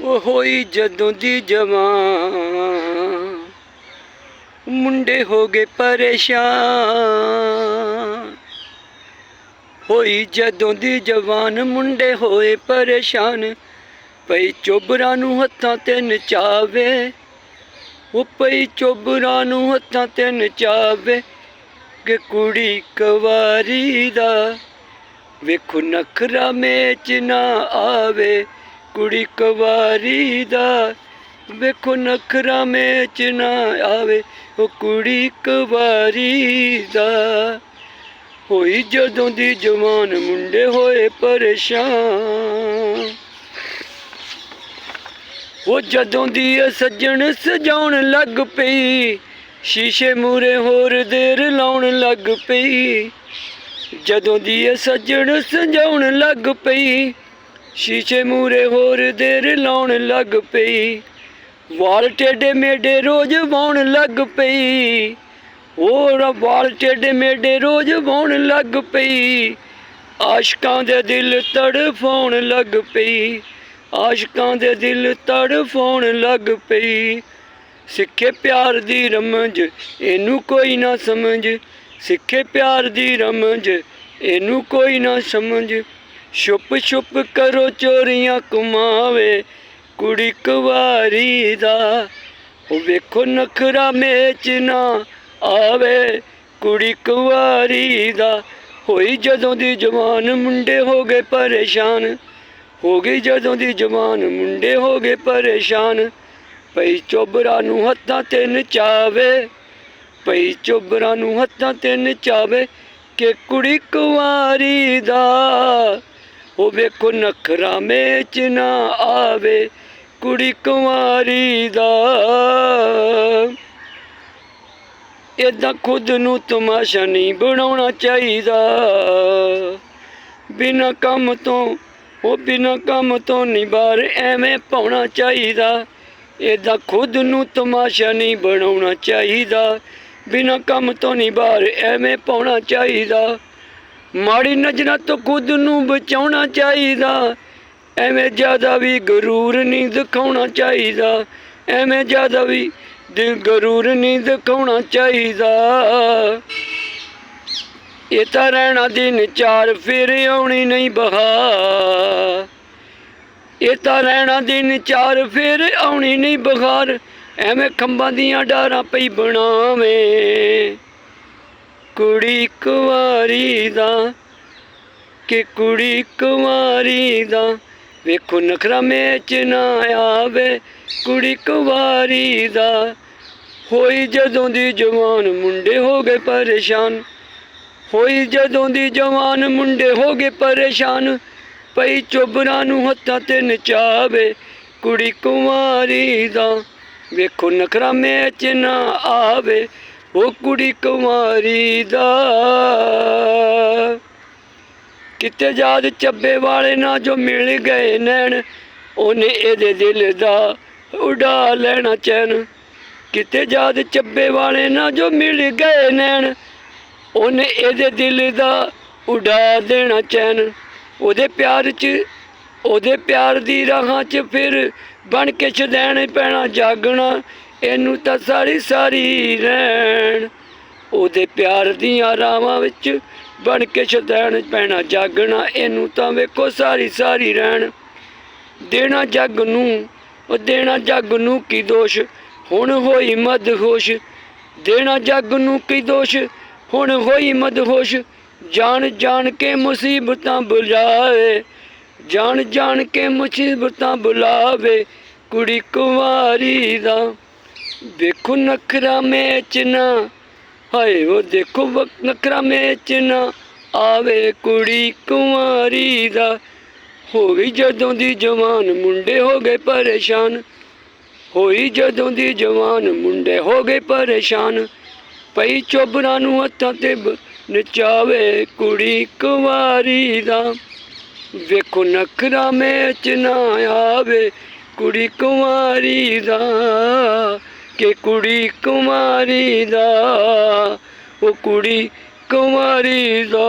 ਉਹ ਹੋਈ ਜਦੋਂ ਦੀ ਜਵਾਨ ਮੁੰਡੇ ਹੋ ਗਏ ਪਰੇਸ਼ਾਨ। ਹੋਈ ਜਦੋਂ ਦੀ ਜਵਾਨ ਮੁੰਡੇ ਹੋਏ ਪਰੇਸ਼ਾਨ, ਪਈ ਚੋਬਰਾਂ ਨੂੰ ਹੱਥਾਂ ਤੇ ਨਚਾਵੇ। ਉਹ ਪਈ ਚੋਬਰਾਂ ਨੂੰ ਹੱਥਾਂ ਤੇ ਨਚਾਵੇ ਕਿ ਕੁੜੀ ਕਵਾਰੀ ਦਾ। ਵੇਖੋ ਨਖਰਾ ਮੇਚ ਨਾ ਆਵੇ। ਕੁੜੀ ਕਵਾਰੀ ਦਾ ਵੇਖੋ ਨਖਰਾ ਮੇਚ ਨਾ ਆਵੇ, ਉਹ ਕੁੜੀ ਕਵਾਰੀ ਦਾ। ਹੋਈ ਜਦੋਂ ਦੀ ਜਵਾਨ ਮੁੰਡੇ ਹੋਏ ਪਰੇਸ਼ਾਨ, ਉਹ ਜਦੋਂ ਦੀ ਇਹ ਸੱਜਣ ਸਜਾਉਣ ਲੱਗ ਪਈ, ਸ਼ੀਸ਼ੇ ਮੂਰੇ ਹੋਰ ਦੇਰ ਲਾਉਣ ਲੱਗ ਪਈ, ਜਦੋਂ ਦੀ ਇਹ ਸੱਜਣ ਸਜਾਉਣ ਲੱਗ ਪਈ ਸ਼ੀਸ਼ੇ ਮੂਰੇ ਹੋਰ ਦੇਰ ਲਾਉਣ ਲੱਗ ਪਈ। ਵਾਲ ਟੇਡੇ ਮੇਡੇ ਰੋਜ਼ ਵਾਉਣ ਲੱਗ ਪਈ। ਹੋਰ ਵਾਲ ਟੇਡੇ ਮੇਡੇ ਰੋਜ਼ ਵਾਉਣ ਲੱਗ ਪਈ। ਆਸ਼ਕਾਂ ਦੇ ਦਿਲ ਤੜਫਾਉਣ ਲੱਗ ਪਈ। ਆਸ਼ਕਾਂ ਦੇ ਦਿਲ ਤੜਫਾਉਣ ਲੱਗ ਪਈ। ਸਿੱਖੇ ਪਿਆਰ ਦੀ ਰਮਜ, ਇਹਨੂੰ ਕੋਈ ਨਾ ਸਮਝ। ਸਿੱਖੇ ਪਿਆਰ ਦੀ ਰਮਜ, ਇਹਨੂੰ ਕੋਈ ਨਾ ਸਮਝ। ਛੁਪ ਛੁਪ ਕਰੋ ਚੋਰੀਆਂ ਕਮਾਵੇ। ਕੁੜੀ ਕੁਵਾਰੀ ਦਾ, ਉਹ ਵੇਖੋ ਨਖਰਾ ਮੇਚ ਨਾ ਆਵੇ। ਕੁੜੀ ਕੁਵਾਰੀ ਦਾ, ਹੋਈ ਜਦੋਂ ਦੀ ਜਵਾਨ ਮੁੰਡੇ ਹੋ ਗਏ ਪਰੇਸ਼ਾਨ। ਹੋ ਗਈ ਜਦੋਂ ਦੀ ਜਵਾਨ ਮੁੰਡੇ ਹੋ ਗਏ ਪਰੇਸ਼ਾਨ। ਪਈ ਚੋਬਰਾ ਨੂੰ ਹੱਥਾਂ ਤੇ ਨਚਾਵੇ। ਪਈ ਚੋਬਰਾ ਨੂੰ ਹੱਥਾਂ ਤੇ ਨਚਾਵੇ ਕਿ ਕੁੜੀ ਕੁਵਾਰੀ ਦਾ। ਉਹ ਵੇਖੋ ਨਖਰਾ ਮੇਚ ਨਾ ਆਵੇ ਕੁੜੀ ਕੁਵਾਰੀ ਦਾ। ਏਦਾਂ ਖੁਦ ਨੂੰ ਤਮਾਸ਼ਾ ਨਹੀਂ ਬਣਾਉਣਾ ਚਾਹੀਦਾ। ਬਿਨਾ ਕੰਮ ਤੋਂ, ਉਹ ਬਿਨਾ ਕੰਮ ਤੋਂ ਨਹੀਂ ਬਾਹਰ ਐਵੇਂ ਪਾਉਣਾ ਚਾਹੀਦਾ। ਏਦਾਂ ਖੁਦ ਨੂੰ ਤਮਾਸ਼ਾ ਨਹੀਂ ਬਣਾਉਣਾ ਚਾਹੀਦਾ। ਬਿਨਾ ਕੰਮ ਤੋਂ ਨਹੀਂ ਬਾਹਰ ਐਵੇਂ ਪਾਉਣਾ ਚਾਹੀਦਾ। ਮਾੜੀ ਨਜ਼ਰਾਂ ਤੋਂ ਖੁਦ ਨੂੰ ਬਚਾਉਣਾ ਚਾਹੀਦਾ। ਐਵੇਂ ਜ਼ਿਆਦਾ ਵੀ ਗਰੂਰ ਨਹੀਂ ਦਿਖਾਉਣਾ ਚਾਹੀਦਾ। ਐਵੇਂ ਜ਼ਿਆਦਾ ਵੀ ਦਿਲ ਗਰੂਰ ਨਹੀਂ ਦਿਖਾਉਣਾ ਚਾਹੀਦਾ। ਇਹ ਤਾਂ ਰਹਿਣਾ ਦਿਨ ਚਾਰ ਫਿਰ ਆਉਣੀ ਨਹੀਂ ਬਹਾਰ। ਇਹ ਤਾਂ ਰਹਿਣਾ ਦਿਨ ਚਾਰ ਫਿਰ ਆਉਣੀ ਨਹੀਂ ਬਹਾਰ। ਐਵੇਂ ਖੰਭਾਂ ਦੀਆਂ ਡਾਰਾਂ ਪਈ ਬਣਾਵੇਂ। ਕੁੜੀ ਕੁਵਾਰੀ ਦਾ, ਕਿ ਕੁੜੀ ਕੁਵਾਰੀ ਦਾ। ਵੇਖੋ ਨਖਰਾ ਮੇਚ ਨਾ ਆਵੇ, ਕੁੜੀ ਕੁਵਾਰੀ ਦਾ। ਹੋਈ ਜਦੋਂ ਦੀ ਜਵਾਨ ਮੁੰਡੇ ਹੋ ਗਏ ਪਰੇਸ਼ਾਨ, ਹੋਈ ਜਦੋਂ ਦੀ ਜਵਾਨ ਮੁੰਡੇ ਹੋ ਗਏ ਪਰੇਸ਼ਾਨ, ਪਈ ਚੋਬਰਾਂ ਨੂੰ ਹੱਥਾਂ ਤੇ ਨਚਾਵੇ ਕੁੜੀ ਕੁਵਾਰੀ ਦਾ। ਵੇਖੋ ਨਖਰਾ ਮੇਚ ਨਾ ਆਵੇ ਉਹ ਕੁੜੀ ਕੁਮਾਰੀ ਦਾ। ਕਿਤੇ ਜਾਦ ਚੱਬੇ ਵਾਲੇ ਨਾਲ ਜੋ ਮਿਲ ਗਏ ਨੈਣ, ਉਹਨੇ ਇਹਦੇ ਦਿਲ ਦਾ ਉਡਾ ਲੈਣਾ ਚੈਨ। ਕਿਤੇ ਜਾਦ ਚੱਬੇ ਵਾਲੇ ਨਾਲ ਜੋ ਮਿਲ ਗਏ ਨੈਣ, ਉਹਨੇ ਇਹਦੇ ਦਿਲ ਦਾ ਉਡਾ ਦੇਣਾ ਚੈਨ। ਉਹਦੇ ਪਿਆਰ 'ਚ, ਉਹਦੇ ਪਿਆਰ ਦੀ ਰਾਹਾਂ 'ਚ ਫਿਰ ਬਣ ਕੇ ਛਦੈਣ ਪੈਣਾ ਜਾਗਣਾ। ਇਹਨੂੰ ਤਾਂ ਸਾਰੀ ਸਾਰੀ ਰਹਿਣ। ਉਹਦੇ ਪਿਆਰ ਦੀਆਂ ਰਾਵਾਂ ਵਿੱਚ ਬਣ ਕੇ ਛਦੈਣ ਪੈਣਾ, ਜਾਗਣਾ, ਇਹਨੂੰ ਤਾਂ ਵੇਖੋ ਸਾਰੀ ਸਾਰੀ ਰਹਿਣ। ਦੇਣਾ ਜੱਗ ਨੂੰ, ਉਹ ਦੇਣਾ ਜੱਗ ਨੂੰ ਕੀ ਦੋਸ਼? ਹੁਣ ਹੋਈ ਮਦਹੋਸ਼ ਦੇਣਾ ਜੱਗ ਨੂੰ ਕੀ ਦੋਸ਼? ਹੁਣ ਹੋਈ ਮਦਹੋਸ਼ ਜਾਣ ਜਾਣ ਕੇ ਮੁਸੀਬਤਾਂ ਬੁਲਾਵੇ। ਜਾਣ ਜਾਣ ਕੇ ਮੁਸੀਬਤਾਂ ਬੁਲਾਵੇ। ਕੁੜੀ ਕੁਵਾਰੀ ਦਾ ਵੇਖੋ ਨਖਰਾ ਮੇਚ ਨਾ, ਹਾਏ ਉਹ ਦੇਖੋ ਵ- ਨਖਰਾ ਮੇਚ ਨਾ, ਆਵੇ ਕੁੜੀ ਕੁਵਾਰੀ ਦਾ। ਹੋ ਗਈ ਜਦੋਂ ਦੀ ਜਵਾਨ, ਮੁੰਡੇ ਹੋ ਗਏ ਪਰੇਸ਼ਾਨ। ਹੋਈ ਜਦੋਂ ਦੀ ਜਵਾਨ, ਮੁੰਡੇ ਹੋ ਗਏ ਪਰੇਸ਼ਾਨ। ਪਈ ਚੋਬਰਾਂ ਨੂੰ ਹੱਥਾਂ ਤੇ ਨਚਾਵੇ ਕੁੜੀ ਕੁਵਾਰੀ ਦਾ। ਵੇਖੋ ਨਖਰਾ ਮੇਚ ਨਾ, ਆਵੇ ਕੁੜੀ ਕੁਮਾਰੀ ਦਾ। ਕਿ ਕੁੜੀ ਕੁਮਾਰੀ ਦਾ ਉਹ ਕੁੜੀ ਕੁਮਾਰੀ ਦਾ